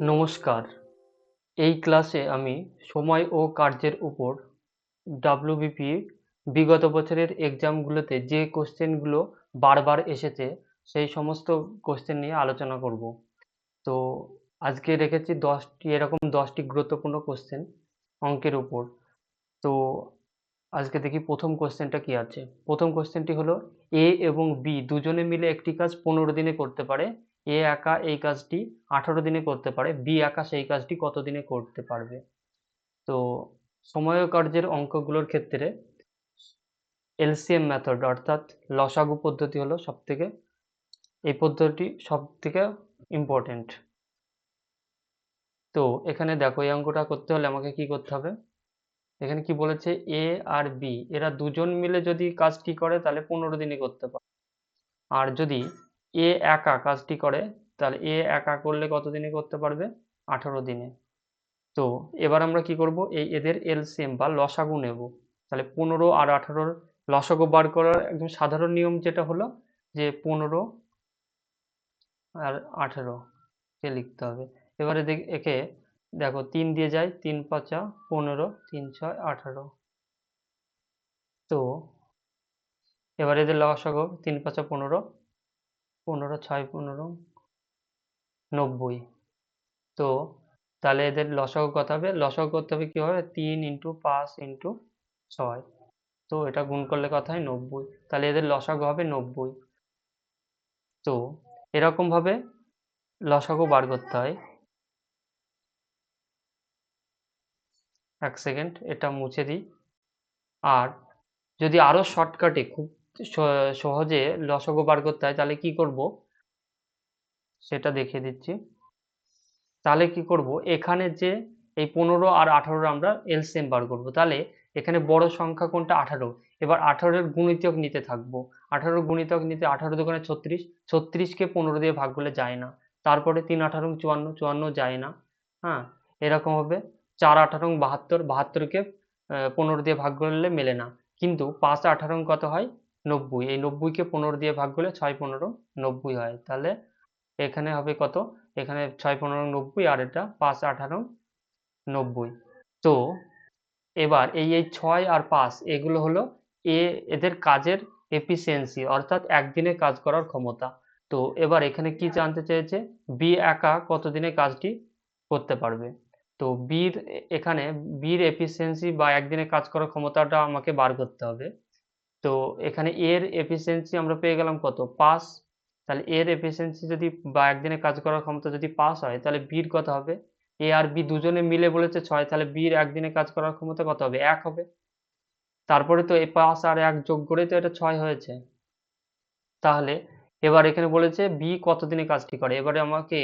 নমস্কার। এই ক্লাসে আমি সময় ও কার্যের উপর ডাব্লিউবিপি বিগত বছরের এক্সামগুলোতে যে কোশ্চেনগুলো বারবার এসেছে, সেই সমস্ত কোশ্চেন নিয়ে আলোচনা করব। তো আজকে রেখেছি দশটি, এরকম দশটি গুরুত্বপূর্ণ কোশ্চেন অঙ্কের উপর। তো আজকে দেখি প্রথম কোশ্চেনটা কি আছে? প্রথম কোশ্চেনটি হলো এ এবং বি দুজনে মিলে একটি কাজ পনেরো দিনে করতে পারে। এ একা এই কাজটি আঠারো দিনে করতে পারে, বি একা সেই কাজটি কত দিনে করতে পারবে? তো সময় কার্যের অঙ্কগুলোর ক্ষেত্রে এলসিএম মেথড অর্থাৎ লসাগু পদ্ধতি হলো সব থেকে এই পদ্ধতি সব থেকে ইম্পর্টেন্ট তো এখানে দেখো, এই অঙ্কটা করতে হলে আমাকে কি করতে হবে? এখানে কি বলেছে? এ আর বি, এরা দুজন মিলে যদি কাজটি করে তাহলে পনেরো দিনে করতে পারে আর যদি এ একা কাজটি করে, তাহলে এ একা করলে কত দিনে করতে পারবে? আঠারো দিনে। তো এবার আমরা কি করব? এই এদের এলসিএম বা লসাগু নেব। তাহলে পনেরো আর আঠারোর লসাগু বার করার একদম সাধারণ নিয়ম যেটা হলো যে পনেরো আর আঠারো কে লিখতে হবে। এবারে একে দেখো তিন দিয়ে যায়, তিন পাঁচা, পনেরো, তিন ছয়, আঠারো। তো এবার এদের লসাগু তিন পাঁচা, পনেরো পনেরো, ছয় পনেরো, নব্বই। তো তাহলে এদের লসাগু কত হবে? লসাগু করতে হবে কি হবে? তিন ইন্টু পাঁচ ইন্টু ছয়। তো এটা গুণ করলে কত হয়? নব্বই। তাহলে এদের লসাগু হবে নব্বই। তো এরকমভাবে লসাগু বার করতে হয়। এক সেকেন্ড, এটা মুছে দিই। আর যদি আরও শর্টকাটে খুব সহজে লসাগু বার করতে হয়, তাহলে কি করব? সেটা দেখিয়ে দিচ্ছি। তাহলে কি করব? এখানে যে এই পনেরো আর আঠারোর আমরা এলসিএম বার করব। তাহলে এখানে বড় সংখ্যা কোনটা? আঠারো। এবার আঠারোর গুণিতক নিতে থাকব। আঠারোর গুণিতক নিতে, আঠারো দোকানে ছত্রিশ ছত্রিশকে পনেরো দিয়ে ভাগ করলে যায় না। তারপরে তিন আঠারো চুয়ান্ন চুয়ান্ন যায় না। হ্যাঁ এরকম হবে। চার আঠারো বাহাত্তর বাহাত্তরকে পনেরো দিয়ে ভাগ করলে মেলে না। কিন্তু পাঁচ আঠারো কত হয়? নব্বই। এই নব্বইকে পনেরো দিয়ে ভাগ করলে ছয় পনেরো নব্বই হয়। তাহলে এখানে হবে কত? এখানে ছয় পনেরো নব্বই আর এটা পাঁচ আঠারো নব্বই। তো এবার এই এই ছয় আর পাঁচ এগুলো হলো এ, এদের কাজের এফিসিয়েন্সি অর্থাৎ একদিনে কাজ করার ক্ষমতা। তো এবার এখানে কি জানতে চেয়েছে? বি একা কতদিনে কাজটি করতে পারবে? তো বির এখানে বির এফিসিয়েন্সি বা একদিনে কাজ করার ক্ষমতাটা আমাকে বার করতে হবে। তো এখানে এর এফিসিয়েন্সি আমরা পেয়ে গেলাম কত? পাঁচ। তাহলে এর এফিসিয়েন্সি যদি বা একদিনে কাজ করার ক্ষমতা যদি পাস হয়, তাহলে বির কত হবে? এ আর বি দুজনে মিলে বলেছে ছয়, তাহলে বির একদিনে কাজ করার ক্ষমতা কত হবে? এক হবে। তারপরে তো এ পাঁচ আর এক যোগ করে তো এটা ছয় হয়েছে। তাহলে এবার এখানে বলেছে বি কতদিনে কাজটি করে? এবারে আমাকে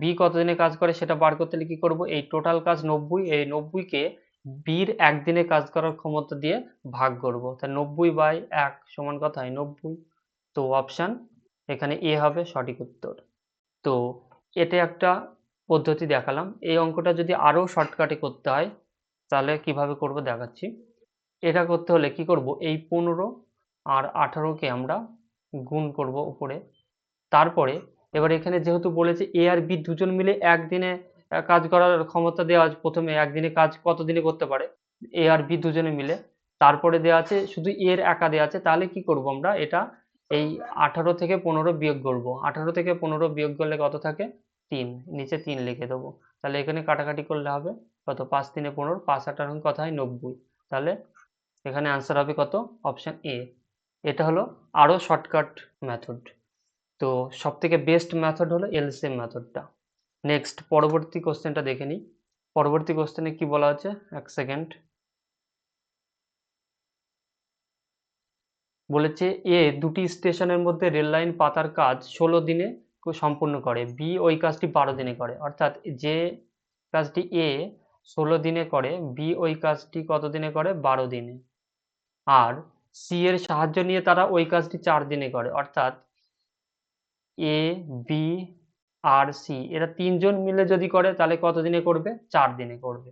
বি কতদিনে কাজ করে সেটা বার করতে হলে কি করব? এই টোটাল কাজ নব্বই, এই নব্বইকে বির একদিনে কাজ করার ক্ষমতা দিয়ে ভাগ করব। তাহলে নব্বই বাই এক সমান কত হয় নব্বই। তো অপশান এখানে এ হবে সঠিক উত্তর। তো এটা একটা পদ্ধতি দেখালাম। এই অঙ্কটা যদি আরও শর্টকাটে করতে হয়, তাহলে কীভাবে করব দেখাচ্ছি। এটা করতে হলে কি করব? এই পনেরো আর আঠারোকে আমরা গুণ করব উপরে। তারপরে এবার এখানে যেহেতু বলেছে এ আর বি দুজন মিলে একদিনে কাজ করার ক্ষমতা দেওয়া আছে। প্রথমে একদিনে কাজ কত দিনে করতে পারে? এ আর বি দুজনে মিলে। তারপরে দেওয়া আছে, শুধু এর একা দেওয়া আছে, তাহলে কি করব আমরা? এটা এই আঠারো থেকে পনেরো বিয়োগ করব। আঠারো থেকে পনেরো বিয়োগ করলে কত থাকে? তিন। নিচে তিন লিখে দেবো। তাহলে এখানে কাটাকাটি করলে হবে কত? পাঁচ তিনে পনেরো, পাঁচ আঠারো কত হয় নব্বই। তাহলে এখানে আনসার হবে কত? অপশান এ এটা হলো আরও শর্টকাট মেথড তো সব থেকে বেস্ট মেথড হলো এলসিএম মেথডটা নেক্সট পরবর্তী কোশ্চেনটা দেখে নিই। পরবর্তী কোশ্চেনে কি বলা আছে এক সেকেন্ড বলেছে, এ দুটি স্টেশনের মধ্যে রেল লাইন পাতার কাজ ষোলো দিনে সম্পূর্ণ করে, বি ওই কাজটি বারো দিনে করে। অর্থাৎ যে কাজটি এ ষোলো দিনে করে, বি ওই কাজটি কত দিনে করে? বারো দিনে। আর সি এর সাহায্য নিয়ে তারা ওই কাজটি চার দিনে করে। অর্থাৎ এ, বি আর সি এরা তিনজন মিলে যদি করে, তাহলে কত দিনে করবে? চার দিনে করবে।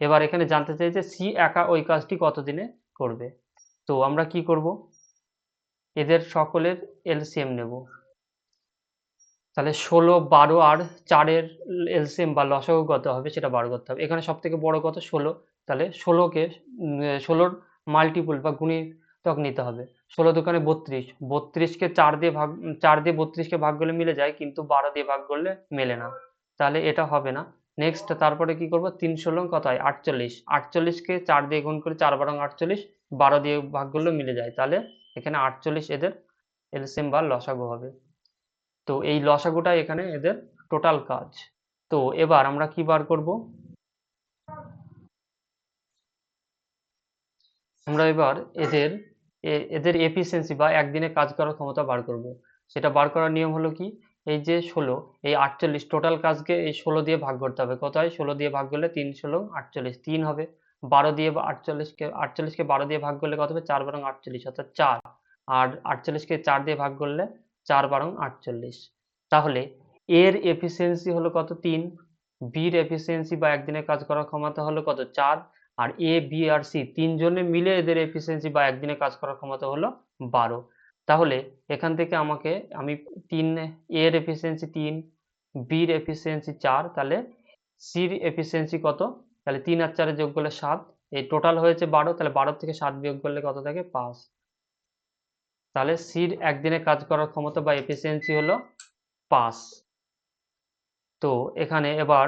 এবার এখানে জানতে চাইছে সি একা ওই কাজটি কত দিনে করবে? তো আমরা কি করব? এদের সকলের এলসিএম নেব। তাহলে ষোলো, বারো আর চারের এলসিএম বা লসাগু কত হবে সেটা বার করতে হবে। এখানে সব থেকে বড় কত ষোলো। তাহলে ষোলোকে ষোলোর মাল্টিপুল বা গুণিতক নিতে হবে। ষোলো দোকানে বত্রিশ। বত্রিশকে চার দিয়ে ভাগ, চার দিয়ে বত্রিশকে ভাগ করলে মিলে যায়, কিন্তু বারো দিয়ে ভাগ করলে মেলে না। তাহলে এটা হবে না। নেক্সট তারপরে কি করব? তিন ষোলো কত হয়? আটচল্লিশ। আটচল্লিশকে চার দিয়ে গুণ করে চার বারং আটচল্লিশ, বারো দিয়ে ভাগ করলে মিলে যায়। তাহলে এখানে আটচল্লিশ এদের এলসিএম বা লসাগু হবে। তো এই লসাগুটা এখানে এদের টোটাল কাজ। তো এবার আমরা কি বার করব? আমরা এবার এদের এদের এফিসিয়েন্সি বা একদিনে কাজ করার ক্ষমতা বার করব। সেটা বার করার নিয়ম হলো কি? এই যে ষোলো, এই আটচল্লিশ টোটাল কাজকে এই ষোলো দিয়ে ভাগ করতে হবে। কত হয়? ষোলো দিয়ে ভাগ করলে তিন, ষোলো, আটচল্লিশ, তিন হবে। বারো দিয়ে বা আটচল্লিশকে আটচল্লিশকে বারো দিয়ে ভাগ করলে কত হবে? চার বারং আটচল্লিশ, অর্থাৎ চার। আর আটচল্লিশকে চার দিয়ে ভাগ করলে চার বারং আটচল্লিশ। তাহলে এর এফিসিয়েন্সি হলো কত? তিন। বির এফিসিয়েন্সি বা একদিনে কাজ করার ক্ষমতা হলো কত? চার। আর এ বি আর সি তিনজনে মিলে এদের এফিসিয়েন্সি বা একদিনে কাজ করার ক্ষমতা হলো বারো। তাহলে এখান থেকে আমাকে আমি তিন এর এফিসিয়েন্সি তিন বির এফিসিয়েন্সি চার, তাহলে সির এফিসিয়েন্সি কত? তাহলে তিন আর চারে যোগ করলে সাত। এই টোটাল হয়েছে বারো, তাহলে বারো থেকে সাত বিয়োগ করলে কত থাকে? পাঁচ। তাহলে সির একদিনে কাজ করার ক্ষমতা বা এফিসিয়েন্সি হলো পাঁচ। তো এখানে এবার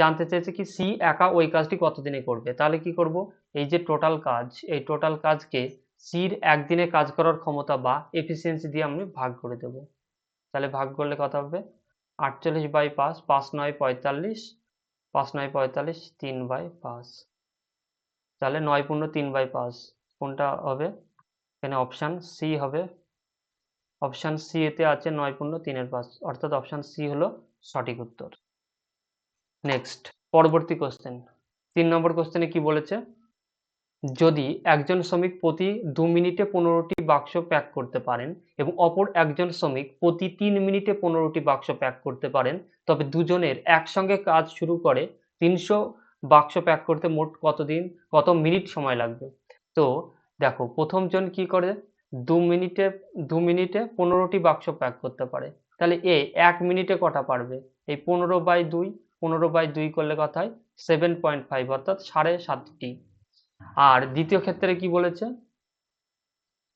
জানতে চাইছে কি, সি একা ওই কাজটি কতদিনে করবে? তাহলে কি করব? এই যে টোটাল কাজ, এই টোটাল কাজকে সির একদিনে কাজ করার ক্ষমতা বা এফিসিয়েন্সি দিয়ে আমি ভাগ করে দেব। তাহলে ভাগ করলে কত হবে? আটচল্লিশ বাই পাঁচ পাঁচ নয় পঁয়তাল্লিশ, পাঁচ নয় পঁয়তাল্লিশ, তিন বাই পাঁচ। তাহলে নয় পূর্ণ তিন বাই পাঁচ, কোনটা হবে? এখানে অপশান সি হবে। অপশান সি এতে আছে নয় পূর্ণ তিনের পাঁচ, অর্থাৎ অপশান সি হলো সঠিক উত্তর। নেক্সট পরবর্তী কোশ্চেন তিন নম্বর কোশ্চেনে কি বলেছে? যদি একজন শ্রমিক প্রতি দু মিনিটে পনেরোটি বাক্স প্যাক করতে পারেন এবং অপর একজন শ্রমিক প্রতি তিন মিনিটে পনেরোটি বাক্স প্যাক করতে পারেন, তবে দুজনের একসঙ্গে কাজ শুরু করে তিনশো বাক্স প্যাক করতে মোট কতদিন, কত মিনিট সময় লাগবে? তো দেখো প্রথমজন কি করে? দু মিনিটে দু মিনিটে পনেরোটি বাক্স প্যাক করতে পারে। তাহলে এ এক মিনিটে কটা পারবে? এই পনেরো বাই দুই পনেরো বাই দুই করলে কথা হয়? সেভেন পয়েন্ট ফাইভ অর্থাৎ সাড়ে সাতটি। আর দ্বিতীয় ক্ষেত্রে কি বলেছে?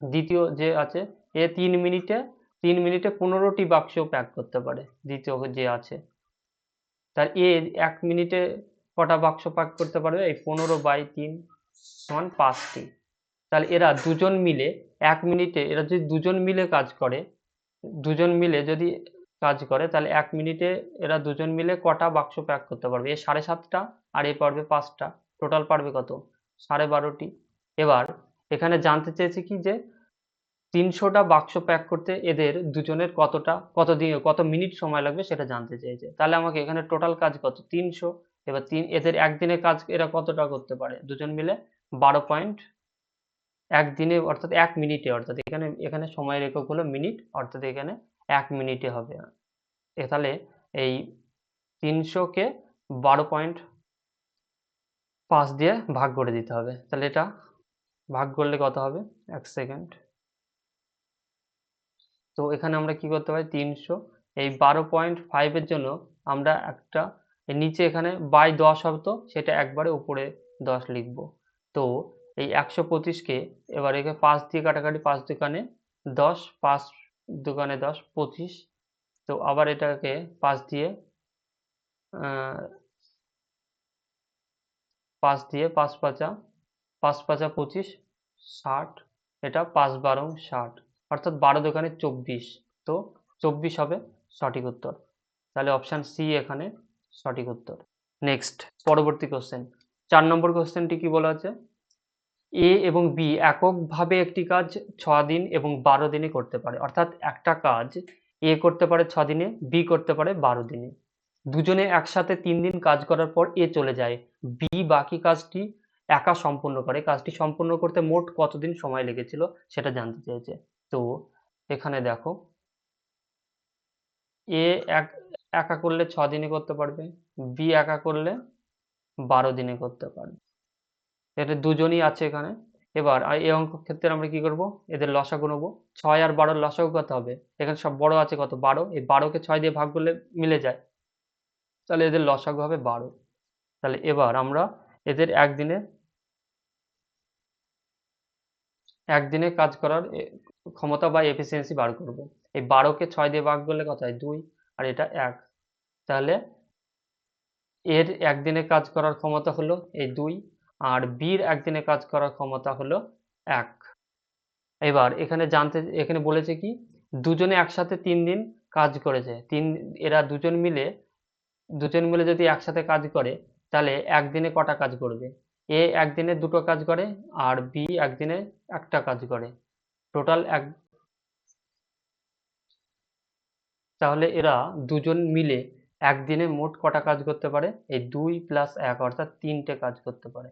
দ্বিতীয় যে আছে, এ তিন মিনিটে তিন মিনিটে পনেরোটি বাক্স প্যাক করতে পারে, দ্বিতীয় যে আছে। তার এ এক মিনিটে কটা বাক্স প্যাক করতে পারবে? এই পনেরো বাই তিন সমান পাঁচটি। তাহলে এরা দুজন মিলে এক মিনিটে, এরা যদি দুজন মিলে কাজ করে, দুজন মিলে যদি কাজ করে, তাহলে এক মিনিটে এরা দুজন মিলে কটা বাক্স প্যাক করতে পারবে? এ সাড়ে সাতটা আর এ পারবে পাঁচটা। টোটাল পারবে কত? সাড়ে বারোটি। এবার এখানে জানতে চেয়েছি কি যে, তিনশোটা বাক্স প্যাক করতে এদের দুজনের কতটা, কত দিন, কত মিনিট সময় লাগবে সেটা জানতে চেয়েছে। তাহলে আমাকে এখানে টোটাল কাজ কত? তিনশো। এবার তিন, এদের একদিনে কাজ এরা কতটা করতে পারে? দুজন মিলে বারো পয়েন্ট একদিনে অর্থাৎ এক মিনিটে, অর্থাৎ এখানে এখানে সময়ের একক হলো মিনিট, অর্থাৎ এখানে এক মিনিটে হবে। এ তাহলে এই তিনশোকে বারো পয়েন্ট পাঁচ দিয়ে ভাগ করে দিতে হবে। তাহলে এটা ভাগ করলে কত হবে? এক সেকেন্ড তো এখানে আমরা কি করতে পারি? তিনশো। এই বারো পয়েন্ট ফাইভের জন্য আমরা একটা নিচে এখানে বাই দশ হবে তো, সেটা একবারে উপরে দশ লিখব। তো এই একশো পঁচিশকে এবার একে পাঁচ দিয়ে কাটাকাটি, পাঁচ দোকানে দশ, পাঁচ দোকানে দশ, পঁচিশ। তো আবার এটাকে পাঁচ দিয়ে পাঁচ দিয়ে পাঁচ পাঁচা পাঁচ পাঁচা পঁচিশ, ষাট। এটা পাঁচ বারো ষাট। অর্থাৎ বারো দোকানে চব্বিশ। তো চব্বিশ হবে সঠিক উত্তর। তাহলে অপশান সি এখানে সঠিক উত্তর। নেক্সট পরবর্তী কোশ্চেন চার নম্বর কোশ্চেনটি কি বলা আছে? এ এবং বি এককভাবে একটি কাজ ছ দিন এবং বারো দিনে করতে পারে। অর্থাৎ একটা কাজ এ করতে পারে ছ দিনে বি করতে পারে বারো দিনে। দুজনে একসাথে তিন দিন কাজ করার পর এ চলে যায়। বি বাকি কাজটি একা সম্পূর্ণ করে। কাজটি সম্পূর্ণ করতে মোট কতদিন সময় লেগেছিল সেটা জানতে চেয়েছে। তো এখানে দেখো। এ এক, একা করলে ছ দিনে করতে পারবে। বি একা করলে বারো দিনে করতে পারবে। এটা দুজনই আছে এখানে। এবার এই অঙ্ক ক্ষেত্রে আমরা কি করব? এদের লসাগু নেব। ছয় আর বারোর লসাগু কত হবে? এখানে সব বড় আছে কত? বারো। এই বারোকে ছয় দিয়ে ভাগ করলে মিলে যায়। তাহলে এদের লসাগু হবে বারো। তাহলে এবার আমরা এদের একদিনে একদিনে কাজ করার ক্ষমতা বা এফিসিয়েন্সি বার করব। এই বারোকে ছয় দিয়ে ভাগ করলে কত হয়? দুই। আর এটা এক। তাহলে এর একদিনে কাজ করার ক্ষমতা হলো এই দুই। আর বির একদিনে কাজ করার ক্ষমতা হলো এক। এবার এখানে জানতে, এখানে বলেছে কি, দুজনে একসাথে তিন দিন কাজ করেছে। তিন, এরা দুজন মিলে দুজন মিলে যদি একসাথে কাজ করে, তাহলে একদিনে কটা কাজ করবে? এ একদিনে দুটো কাজ করে আর বি একদিনে একটা কাজ করে। টোটাল এক তাহলে এরা দুজন মিলে একদিনে মোট কটা কাজ করতে পারে? এই দুই প্লাস এক, অর্থাৎ তিনটে কাজ করতে পারে।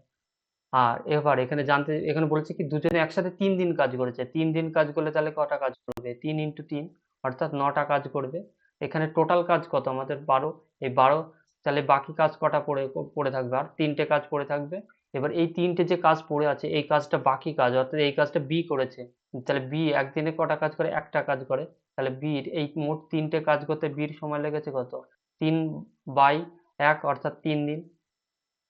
আর এবার এখানে জানতে, এখানে বলেছে কি দুজনে একসাথে তিন দিন কাজ করেছে। তিন দিন কাজ করলে তাহলে কটা কাজ করবে? তিন ইন্টু তিন, অর্থাৎ নটা কাজ করবে। এখানে টোটাল কাজ কত? আমাদের বারো। এই বারো, তাহলে বাকি কাজ কটা পড়ে পড়ে থাকবে? আর তিনটে কাজ পড়ে থাকবে। এবার এই তিনটে যে কাজ পড়ে আছে, এই কাজটা বাকি কাজ, অর্থাৎ এই কাজটা বি করেছে। তাহলে বি একদিনে কটা কাজ করে? একটা কাজ করে। তাহলে বির এই মোট তিনটে কাজ করতে বির সময় লেগেছে কত? তিন বাই এক, অর্থাৎ তিন দিন।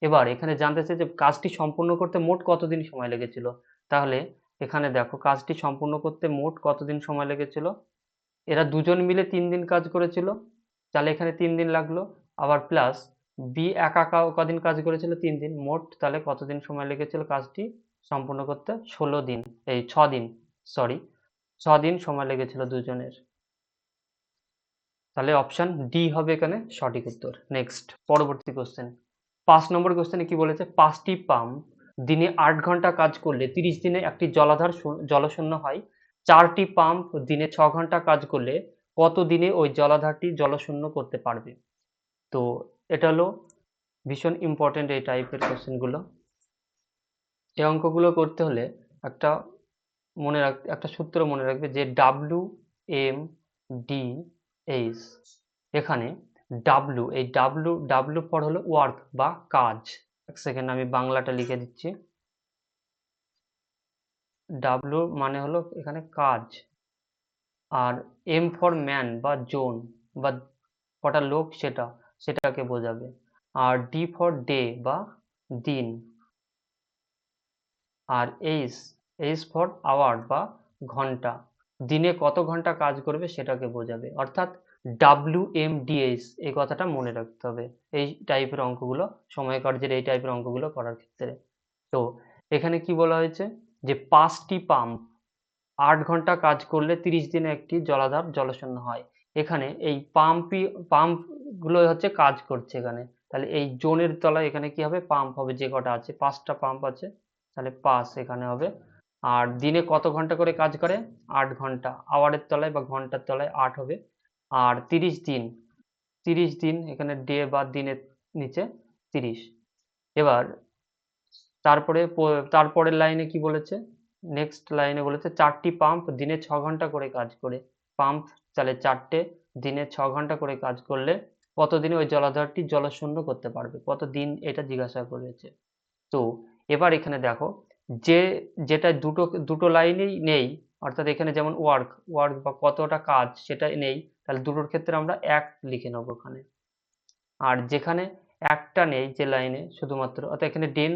এবার এখানে জানতে চাই যে কাজটি সম্পূর্ণ করতে মোট কতদিন সময় লেগেছিল? তাহলে এখানে দেখো কাজটি সম্পূর্ণ করতে মোট কতদিন সময় লেগেছিল? এরা দুজন মিলে তিন দিন কাজ করেছিল, তাহলে এখানে তিন দিন লাগল। আবার প্লাস বি একা কদিন কাজ করেছিল? তিন দিন। মোট তাহলে কতদিন সময় লেগেছিল কাজটি সম্পূর্ণ করতে? ষোলো দিন। এই ছ দিন সরি ছ দিন সময় লেগেছিল দুজনের। তাহলে অপশন ডি হবে এখানে সঠিক উত্তর। নেক্সট পরবর্তী কোশ্চেন পাঁচ নম্বর কোশ্চেনে কি বলেছে? পাঁচটি পাম্প দিনে আট ঘণ্টা কাজ করলে তিরিশ দিনে একটি জলাধার জলশূন্য হয়। চারটি পাম্প দিনে ছ ঘণ্টা কাজ করলে কত দিনে ওই জলাধারটি জলশূন্য করতে পারবে? তো এটা হলো ভীষণ ইম্পর্টেন্ট এই টাইপের কোশ্চেনগুলো এই অঙ্কগুলো করতে হলে একটা মনে রাখ, একটা সূত্র মনে রাখবে যে ডাব্লু এম ডি এইচ এখানে ডাব্লু এই ডাব্লু ডাব্লু পর হলো ওয়ার্ক বা কাজ। এক সেকেন্ড আমি বাংলাটা লিখে দিচ্ছি। ডাব্লু মানে হলো এখানে কাজ। আর এম ফর ম্যান বা জোন বা কটা লোক সেটা, সেটাকে বোঝাবে। আর ডি ফর ডে বা দিন। আর এইচ এইচ ফর আওয়ার বা ঘণ্টা। দিনে কত ঘণ্টা কাজ করবে সেটাকে বোঝাবে। অর্থাৎ ডাব্লিউ এম ডিএস এই কথাটা মনে রাখতে হবে। এই টাইপের অঙ্কগুলো সময় কার্যের এই টাইপের অঙ্কগুলো করার ক্ষেত্রে। তো, এখানে কি বলা হয়েছে? যে পাঁচটি পাম্প আট ঘণ্টা কাজ করলে তিরিশ দিনে একটি জলাধার জলশূন্য হয়। এখানে এই পাম্পই পাম্পগুলো হচ্ছে কাজ করছে এখানে। তাহলে এই জোনের তলায় এখানে কি হবে? পাম্প হবে যে কটা আছে? পাঁচটা পাম্প আছে। তাহলে পাঁচ এখানে হবে। আর দিনে কত ঘণ্টা করে কাজ করে? আট ঘণ্টা। আওয়ারের তলায় বা ঘণ্টার তলায় আট হবে। আর তিরিশ দিন তিরিশ দিন এখানে ডে বা দিনের নিচে তিরিশ। এবার তারপরে তারপরের লাইনে কি বলেছে? নেক্সট লাইনে বলেছে, চারটি পাম্প দিনে ছ ঘণ্টা করে কাজ করে। পাম্প তাহলে চারটে, দিনে ছ ঘণ্টা করে কাজ করলে কতদিনে ওই জলাধারটি জলশূন্য করতে পারবে? কত দিন এটা জিজ্ঞাসা করেছে। তো এবার এখানে দেখো, যে, যেটা দুটো দুটো লাইনেই নেই, অর্থাৎ এখানে যেমন ওয়ার্ক ওয়ার্ক বা কতটা কাজ সেটা নেই তাহলে দুটোর ক্ষেত্রে আমরা এক লিখে নেব ওখানে। আর যেখানে একটা নেই যে লাইনে শুধুমাত্র, অর্থাৎ এখানে দিন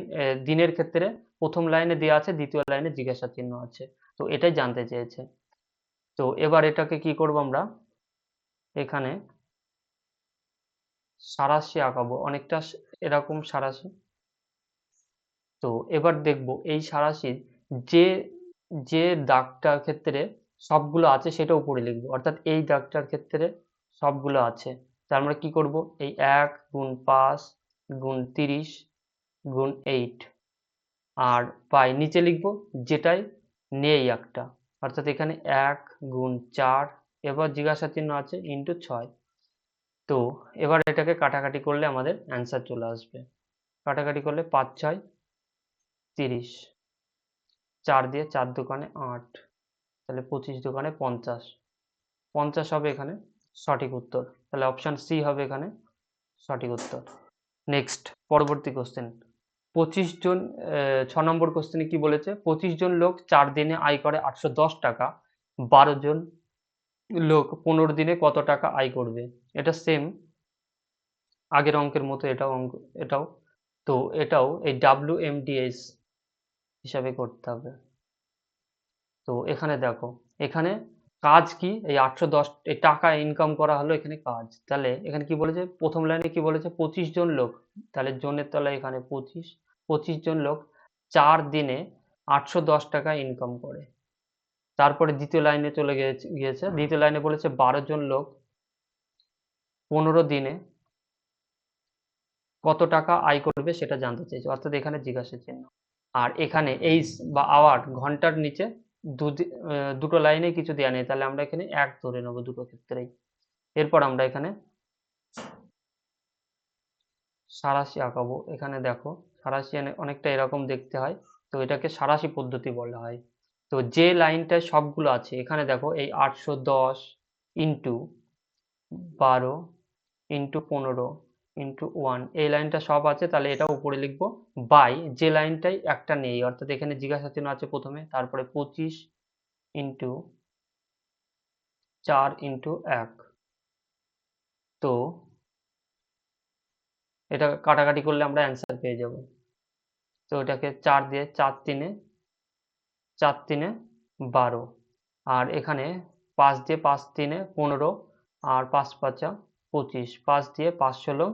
দিনের ক্ষেত্রে প্রথম লাইনে দেওয়া আছে, দ্বিতীয় লাইনে জিজ্ঞাসা চিহ্ন আছে। তো এটাই জানতে চেয়েছে। তো এবার এটাকে কি করব আমরা? এখানে সারাশি আঁকাবো, অনেকটা এরকম সারাশি। তো এবার দেখব এই সারাশির যে যে দাগটার ক্ষেত্রে সবগুলো আছে সেটা উপরে লিখব। অর্থাৎ এই দাগটার ক্ষেত্রে সবগুলো আছে। তার আমরা কি করব? এই এক গুণ পাঁচ গুণ তিরিশ গুণ এইট আর পাই নিচে লিখব যেটাই নেই একটা। অর্থাৎ এখানে এক গুণ চার, এবার জিজ্ঞাসা চিহ্ন আছে ইন্টু ছয়। তো এবার এটাকে কাটাকাটি করলে আমাদের অ্যান্সার চলে আসবে। কাটাকাটি করলে পাঁচ, ছয়, তিরিশ। চার দিয়ে চার দোকানে আট। তাহলে পঁচিশ দোকানে পঞ্চাশ। পঞ্চাশ হবে এখানে, সঠিক উত্তর। তাহলে অপশান সি হবে এখানে, সঠিক উত্তর। নেক্সট পরবর্তী কোশ্চেন পঁচিশ জন ছ নম্বর কোশ্চেনে কি বলেছে? পঁচিশ জন লোক চার দিনে আয় করে আটশো দশ টাকা, বারো জন লোক পনেরো দিনে কত টাকা আয় করবে? এটা সেম আগের অঙ্কের মতো এটাও অঙ্ক, এটাও। তো এটাও এই ডাব্লিউ এম ডিএস হিসাবে করতে হবে। তো এখানে দেখো, এখানে কাজ কি? এই আটশো দশ, এই টাকা ইনকাম করা হলো এখানে কাজ। তাহলে এখানে কি বলেছে? প্রথম লাইনে কি বলেছে? পঁচিশ জন লোক। তাহলে জনের তলায় এখানে পঁচিশ পঁচিশ জন লোক চার দিনে আটশো দশ টাকা ইনকাম করে। তারপরে দ্বিতীয় লাইনে চলে গিয়েছে দ্বিতীয় লাইনে বলেছে বারো জন লোক পনেরো দিনে কত টাকা আয় করবে সেটা জানতে চাইছে অর্থাৎ এখানে জিজ্ঞাসা চিহ্ন। আর এখানে এইস বা আওয়ার ঘণ্টার নিচে দুটো লাইনে কিছু দেওয়া নেই। তাহলে আমরা এখানে এক ধরে নেব দুটো ক্ষেত্রেই। এরপর আমরা এখানে সারাশি আঁকাবো। এখানে দেখো, সারাশি অনে- অনেকটা এরকম দেখতে হয়। তো এটাকে সারাশি পদ্ধতি বলা হয়। তো যে লাইনটায় সবগুলো আছে, এখানে দেখো এই আটশো দশ ইন্টু বারো ইন্টু পনেরো ইন্টু ওয়ান এই লাইনটা সব আছে, তাহলে এটা উপরে লিখব বাই যে লাইনটাই একটা নেই, অর্থাৎ এখানে জিজ্ঞাসা চিহ্ন আছে প্রথমে, তারপরে পঁচিশ ইন্টু চার ইন্টু এক। তো এটা কাটাকাটি করলে আমরা অ্যান্সার পেয়ে যাব। তো এটাকে চার দিয়ে চার তিনে চার তিনে বারো। আর এখানে পাঁচ দিয়ে পাঁচ তিনে পনেরো, আর পাঁচ পাঁচা পঁচিশ, পাঁচ দিয়ে পাঁচ ষোলো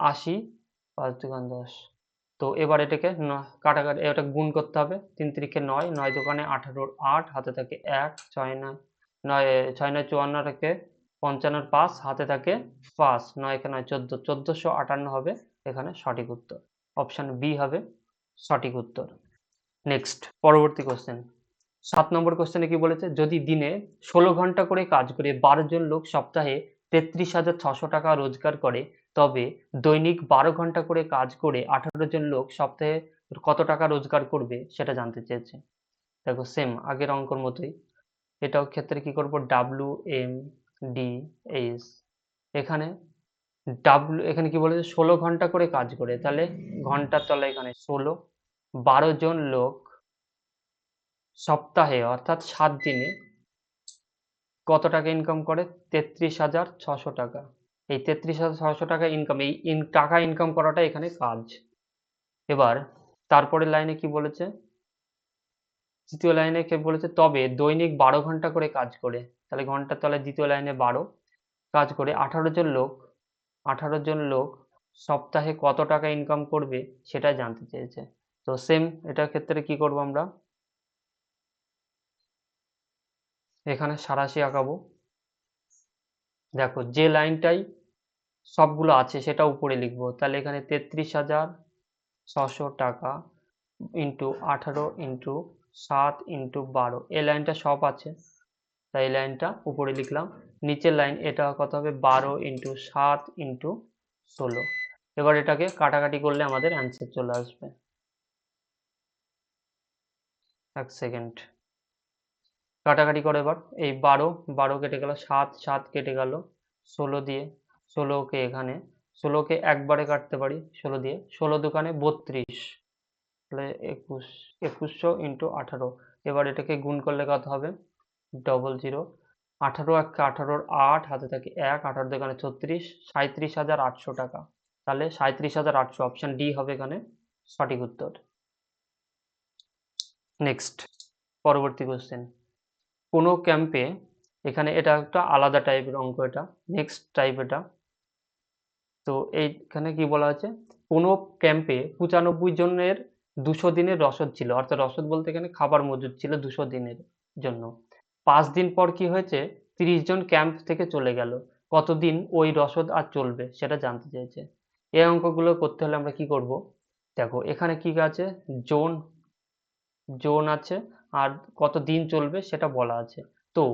আশি, পাঁচ দোকান দশ। তো এবার এটাকে কাটাকাটি এটা গুণ করতে হবে। তিন তিরিখে নয় নয় দোকানে আঠারোর আট, হাতে থাকে এক, ছয় নয় নয়, ছয় নয় চুয়ান্ন থাকে পঞ্চান্নর পাঁচ, হাতে থাকে পাঁচ নয় চোদ্দ, চোদ্দোশো আটান্ন হবে এখানে সঠিক উত্তর। অপশন বি হবে সঠিক উত্তর। নেক্সট, পরবর্তী কোশ্চেন। সাত নম্বর কোশ্চেনে কি বলেছে? যদি দিনে ষোলো ঘণ্টা করে কাজ করে বারো জন লোক সপ্তাহে তেত্রিশ হাজার ছশো টাকা রোজগার করে, তবে দৈনিক বারো ঘণ্টা করে কাজ করে আঠারো জন লোক সপ্তাহে কত টাকা রোজগার করবে সেটা জানতে চেয়েছে। দেখো সেম আগের অঙ্কর মতোই। এটাও ক্ষেত্রে কি করব? ডাব্লিউ এম ডি এস এখানে ডাব্লিউ এখানে কি বলেছে? ষোলো ঘণ্টা করে কাজ করে। তাহলে ঘণ্টার তলায় এখানে ষোলো। বারো জন লোক সপ্তাহে, অর্থাৎ সাত দিনে কত টাকা ইনকাম করে? তেত্রিশ হাজার ছশো টাকা। এই তেত্রিশ হাজার ছশো টাকা ইনকাম এই ইন টাকা ইনকাম করাটা এখানে কাজ। এবার, তারপরে লাইনে কি বলেছে? দ্বিতীয় লাইনে কে বলেছে? তবে দৈনিক বারো ঘণ্টা করে কাজ করে। তাহলে ঘণ্টার তলায় দ্বিতীয় লাইনে বারো। কাজ করে আঠারো জন লোক, আঠারো জন লোক সপ্তাহে কত টাকা ইনকাম করবে সেটা জানতে চেয়েছে। তো সেম এটার ক্ষেত্রে কি করব আমরা? এখানে সারাশি আঁকাবো। দেখো, যে লাইনটাই সবগুলো আছে সেটা উপরে লিখব। তাহলে এখানে তেত্রিশ হাজার ছশো টাকা ইন্টু আঠারো ইন্টু সাত ইন্টু বারো। এই লাইনটা সব আছে। তাই এই লাইনটা উপরে লিখলাম। নিচের লাইন এটা কত হবে? বারো ইন্টু সাত ইন্টু ষোলো। এবার এটাকে কাটাকাটি করলে আমাদের অ্যান্সার চলে আসবে। এক সেকেন্ড কাটাকাটি করে এবার। এই বারো বারো কেটে গেল, সাত সাত কেটে গেল, ষোলো দিয়ে, ষোলোকে এখানে, ষোলোকে একবারে কাটতে পারি, ষোলো দিয়ে, ষোলো দোকানে বত্রিশ, তাহলে একুশ, একুশশো ইন্টু আঠারো। এবার এটাকে গুণ করলে কত হবে? Double zero. আঠারো এক আঠারোর আট, হাতে থাকে এক আঠারো দোকানে ছত্রিশ সাঁত্রিশ হাজার আটশো টাকা। তাহলে সাঁত্রিশ হাজার আটশো অপশন ডি হবে এখানে সঠিক উত্তর। নেক্সট পরবর্তী কোশ্চেন কোনো ক্যাম্পে এখানে এটা একটা আলাদা টাইপের অঙ্ক এটা নেক্সট টাইপ এটা। তো এইখানে কি বলা আছে কোনো ক্যাম্পে পঁচানব্বই জনের দুশো দিনের রসদ ছিল, অর্থাৎ রসদ বলতে এখানে খাবার মজুদ ছিল দুশো দিনের জন্য। পাঁচ দিন পর কি হয়েছে? তিরিশ জন ক্যাম্প থেকে চলে গেল। কতদিন ওই রসদ আর চলবে সেটা জানতে চেয়েছে। এই অঙ্কগুলো করতে হলে আমরা কি করব? দেখো, এখানে কি আছে? জোন জোন আছে। আর কত দিন চলবে সেটা বলা আছে। তো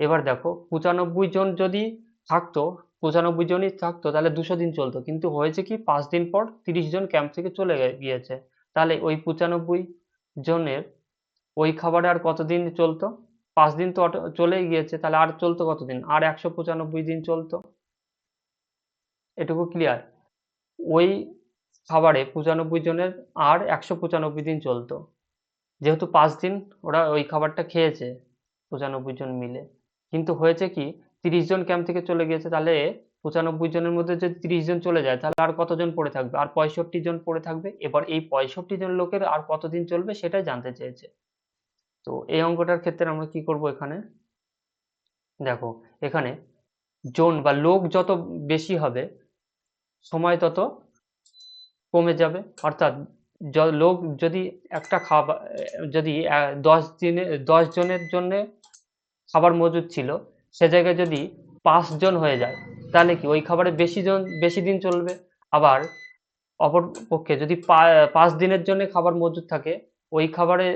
এবার দেখো, পঁচানব্বই জন যদি থাকতো, পঁচানব্বই জনই থাকতো, তাহলে দুশো দিন চলতো। কিন্তু হয়েছে কি, পাঁচ দিন পর তিরিশ জন ক্যাম্প থেকে চলে গিয়েছে। তাহলে ওই পঁচানব্বই জনের ওই খাবারে আর কতদিন চলতো? পাঁচ দিন তো চলেই গিয়েছে, তাহলে আর চলতো কতদিন আর একশো পঁচানব্বই দিন চলতো। এটুকু ক্লিয়ার ওই খাবারে পঁচানব্বই জনের আর একশো পঁচানব্বই দিন চলতো। যেহেতু পাঁচ দিন ওরা ওই খাবারটা খেয়েছে পঁচানব্বই জন মিলে। কিন্তু হয়েছে কি, তিরিশ জন ক্যাম্প থেকে চলে গিয়েছে, তাহলে পঁচানব্বই জনের মধ্যে যদি তিরিশ জন চলে যায়, তাহলে আর কতজন পড়ে থাকবে? আর পঁয়ষট্টি জন পড়ে থাকবে? এবার এই পঁয়ষট্টি জন লোকের আর কতদিন চলবে সেটাই জানতে চেয়েছে। তো এই অঙ্কটার ক্ষেত্রে আমরা কি করব এখানে? দেখো, এখানে জন বা লোক যত বেশি হবে, সময় তত কমে যাবে। অর্থাৎ লোক যদি একটা খাবার যদি দশ দিনে, দশ জনের জন্য খাবার মজুদ ছিল, সে জায়গায় যদি পাঁচ জন হয়ে যায়, তাহলে কি ওই খাবারে বেশি জন, বেশি দিন চলবে? আবার অপর পক্ষে যদি পাঁচ দিনের জন্য খাবার মজুদ থাকে, ওই খাবারে,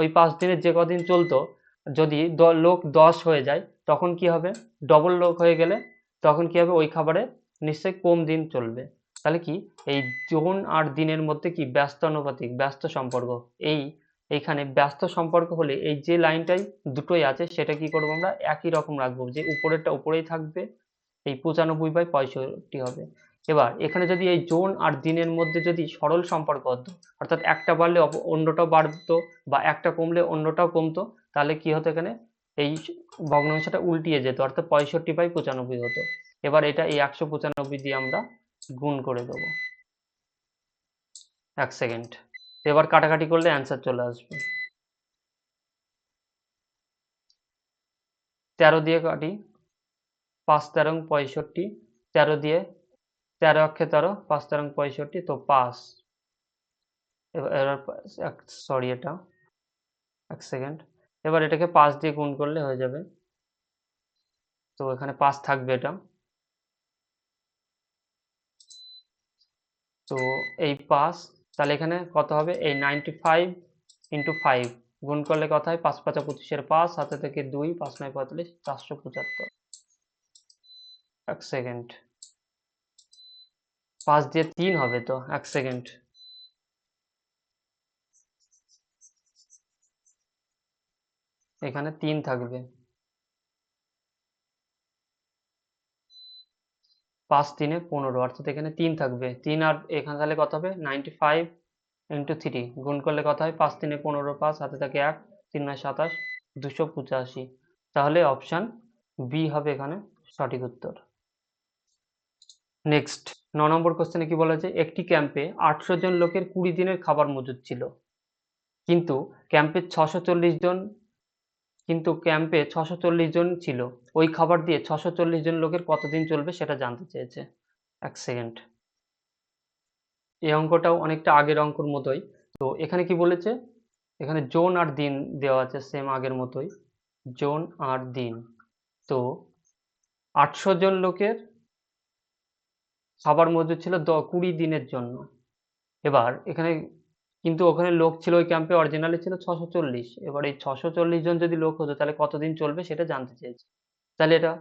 ওই পাঁচ দিনের যে কদিন চলতো, যদি লোক দশ হয়ে যায়, তখন কি হবে? ডবল লোক হয়ে গেলে, তখন কি হবে? ওই খাবারে নিশ্চয়ই কম দিন চলবে। তাহলে কি? এই জোন আর দিনের মধ্যে কি ব্যস্ত অনুপাতিক ব্যস্ত সম্পর্ক? এই, এইখানে ব্যস্ত সম্পর্ক হলে এই যে লাইনটাই দুটোই আছে, সেটা কি করব আমরা? একই রকম রাখব যে উপরেরটা উপরেই থাকবে, এই পঁচানব্বই বাই পঁয়ষট্টি হবে। এবার এখানে যদি এই জোন আর দিনের মধ্যে যদি সরল সম্পর্ক হতো, অর্থাৎ একটা বাড়লে অন্যটাও বাড়তো বা একটা কমলে অন্যটাও কমতো, তাহলে কি হতো এখানে? এই ভগ্নাংশটা উল্টিয়ে যেত, অর্থাৎ পঁয়ষট্টি বাই পঁচানব্বই হতো। এবার এটা এই একশো পঁচানব্বই দিয়ে আমরা গুণ করে দেবো। এক সেকেন্ড এবার কাটাকাটি করলে অ্যান্সার চলে আসবে। তেরো দিয়ে কাটি, পাঁচ তেরো পঁয়ষট্টি, তেরো দিয়ে তেরো অক্ষে তেরো, পাঁচ তেরো পঁয়ষট্টি, তো পাঁচ। এবার সরি এটা। এক সেকেন্ড এবার এটাকে পাঁচ দিয়ে গুণ করলে হয়ে যাবে। তো এখানে পাঁচ থাকবে এটা। তো এই পাঁচ, তাহলে এখানে কত হবে? এই নাইনটি ফাইভ ইন্টু ফাইভ গুণ করলে কত হয়? পাঁচ পাঁচা পঁচিশের পাঁচ হাতে থেকে দুই, পাঁচ নয় পঁয়তাল্লিশ, চারশো পঁচাত্তর। এক সেকেন্ড পাঁচ দিয়ে তিন হবে তো? এক সেকেন্ড এখানে তিন থাকবে। পাঁচ তিনে পনেরো, অর্থাৎ এখানে তিন থাকবে। তিন আর এখানে তাহলে কত হবে? নাইনটি ফাইভ ইন্টু থ্রি গুণ করলে কত হয়? পাঁচ তিনে পনেরো, পাঁচ, হাতে থাকে এক, তিন নয়, সাতাশ, দুশো পঁচাশি। তাহলে অপশান বি হবে এখানে সঠিক উত্তর। নেক্সট ন নম্বর কোশ্চেনে কি বলেছে একটি ক্যাম্পে আটশো জন লোকের কুড়ি দিনের খাবার মজুদ ছিল। কিন্তু ক্যাম্পে ছশো জন কিন্তু ক্যাম্পে ছশো চল্লিশ জন ছিল। ওই খাবার দিয়ে ছশো চল্লিশ জন লোকের কতদিন চলবে সেটা জানতে চেয়েছে। এক সেকেন্ড এই অঙ্কটাও অনেকটা আগের অঙ্কর মতোই। তো এখানে কি বলেছে? এখানে জোন আর দিন দেওয়া আছে সেম আগের মতোই। জোন আর দিন। তো আটশো জন লোকের খাবার মজুদ ছিল দ কুড়ি দিনের জন্য। এবার এখানে কিন্তু ওখানে লোক ছিল ওই ক্যাম্পে অরিজিনালি ছিল ছশো চল্লিশ। এবার এই ছশো চল্লিশ জন যদি লোক হতো, তাহলে কতদিন চলবে সেটা জানতে চেয়েছি। তাহলে এটা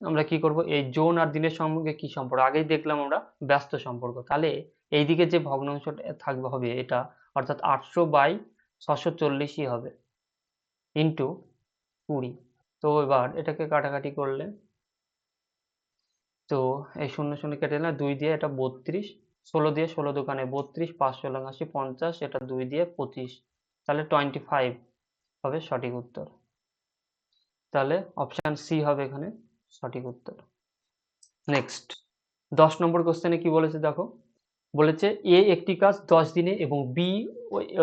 আমরা কি করব? এই জোন আর দিনের সঙ্গে কি সম্পর্ক? আগেই দেখলাম আমরা ব্যস্ত সম্পর্ক। তাহলে এইদিকে যে ভগ্নাংশটা থাকবে হবে, এটা অর্থাৎ আটশো বাই ছশো চল্লিশই হবে ইন্টু কুড়ি। তো এবার এটাকে কাটাকাটি করলে, তো এই শূন্য শূন্য কেটে দিলাম দুই দিয়ে এটা বত্রিশ ষোলো দিয়ে ষোলো দোকানে বত্রিশ পাঁচ ষোলো আশি পঞ্চাশ, এটা দুই দিয়ে পঁচিশ। তাহলে টোয়েন্টি ফাইভ হবে সঠিক উত্তর। তাহলে অপশান সি হবে এখানে সঠিক উত্তর। নেক্সট দশ নম্বর কোশ্চেনে কি বলেছে দেখো? বলেছে এ একটি কাজ দশ দিনে এবং বি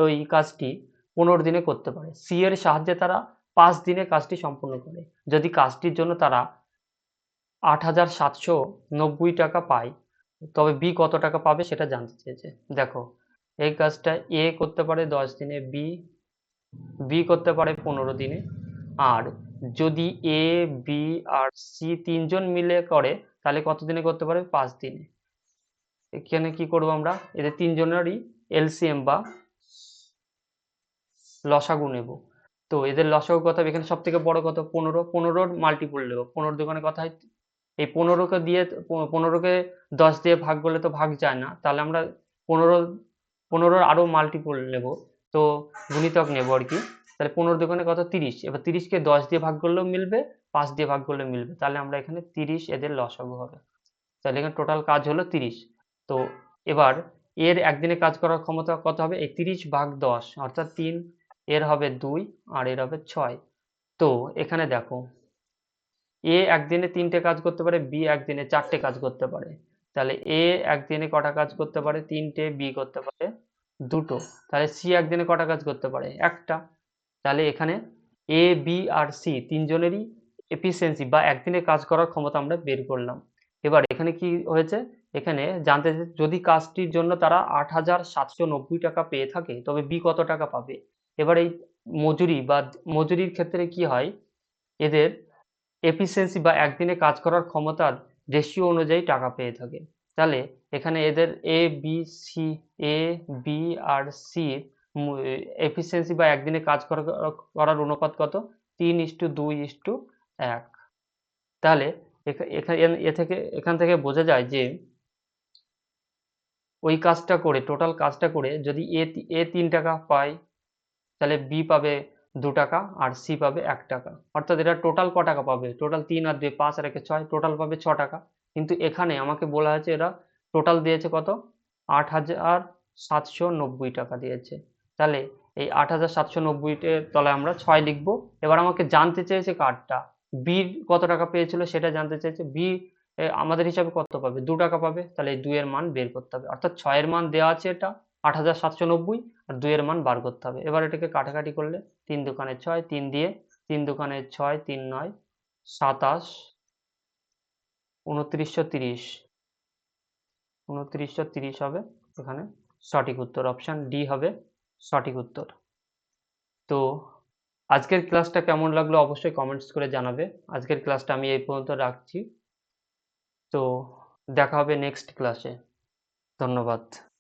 ওই কাজটি পনেরো দিনে করতে পারে। সি এর সাহায্যে তারা পাঁচ দিনে কাজটি সম্পূর্ণ করে। যদি কাজটির জন্য তারা আট হাজার সাতশো নব্বই টাকা পায় তবে বি কত টাকা পাবে সেটা জানতে চেয়েছে। দেখো, এই কাজটা এ করতে পারে দশ দিনে বি বি করতে পারে পনেরো দিনে। আর যদি এ বি আর সি তিনজন মিলে করে, তাহলে কত দিনে করতে পারে পাঁচ দিনে। এখানে কি করব আমরা? এদের তিনজনেরই এলসিএম বা লসাগু নেব। তো এদের লসাগু হবে এখানে সব থেকে বড় কত পনেরো। পনেরোর মাল্টিপুল নেব। পনেরো দোকানে কথা হয় এই পনেরোকে দিয়ে পনেরোকে দশ দিয়ে ভাগ করলে তো ভাগ যায় না। তাহলে আমরা পনেরো, পনেরোর আরও মাল্টিপুল নেব। তো গুণিতক নেব আর কি। তাহলে পনেরো দোকানে কত? তিরিশ। এবার তিরিশকে দশ দিয়ে ভাগ করলেও মিলবে, পাঁচ দিয়ে ভাগ করলেও মিলবে। তাহলে আমরা এখানে তিরিশ এদের লসাগু হবে তাহলে এখানে টোটাল কাজ হলো তিরিশ। তো এবার এর একদিনে কাজ করার ক্ষমতা কত হবে? এই তিরিশ ভাগ দশ, অর্থাৎ তিন, এর হবে দুই, আর এর হবে ছয়। তো এখানে দেখো এ একদিনে তিনটে কাজ করতে পারে বি একদিনে চারটে কাজ করতে পারে। তাহলে এ একদিনে কটা কাজ করতে পারে? তিনটে বি করতে পারে দুটো। তাহলে সি একদিনে কটা কাজ করতে পারে? একটা। তাহলে এখানে এ বি আর সি তিনজনেরই এফিসিয়েন্সি বা একদিনে কাজ করার ক্ষমতা আমরা বের করলাম। এবার এখানে কি হয়েছে? এখানে জানতে যদি কাজটির জন্য তারা আট হাজার সাতশো নব্বই টাকা পেয়ে থাকে, তবে বি কত টাকা পাবে? এবার এই মজুরি বা মজুরির ক্ষেত্রে কি হয়? এদের এফিসিয়েন্সি বা একদিনে কাজ করার ক্ষমতার রেশিও অনুযায়ী টাকা পেয়ে থাকে। তাহলে এখানে এদের A B C A B R C efficiency বা একদিনে কাজ করা, করার অনুপাত কত? তিন ইস্টু দুই ইস্টু এক। তাহলে এ থেকে, এখান থেকে বোঝা যায় যে ওই কাজটা করে টোটাল কাজটা করে যদি এ এ তিন টাকা পায়, তাহলে বি পাবে দু টাকা আর সি পাবে এক টাকা। অর্থাৎ এটা টোটাল ক টাকা পাবে? টোটাল তিন আর দুই, পাঁচ আর একে ছয় টোটাল পাবে ছ টাকা। কিন্তু এখানে আমাকে বলা হয়েছে এরা টোটাল দিয়েছে কত? আট হাজার সাতশো নব্বই টাকা দিয়েছে। তাহলে এই আট হাজার সাতশো নব্বইটের তলায় আমরা ছয় লিখব। এবার আমাকে জানতে চেয়েছে কার্ডটা বির কত টাকা পেয়েছিল সেটা জানতে চেয়েছে। বি আমাদের হিসাবে কত পাবে? দু টাকা পাবে। তাহলে এই দুইয়ের মান বের করতে হবে। অর্থাৎ ছয়ের মান দেওয়া আছে এটা। আট হাজার সাতশো নব্বই আর দুইয়ের মান বার করতে হবে। এবার এটাকে কাটাকাটি করলে তিন দোকানে ছয়, তিন দিয়ে তিন দোকানে ছয়, তিন নয়, সাতাশ, উনত্রিশশো তিরিশ। উনত্রিশশো তিরিশ হবে এখানে সঠিক উত্তর। অপশান ডি হবে সঠিক উত্তর। তো আজকের ক্লাসটা কেমন লাগল অবশ্যই কমেন্টস করে জানাবে। আজকের ক্লাসটা আমি এই পর্যন্ত রাখছি। তো দেখা হবে নেক্সট ক্লাসে। ধন্যবাদ।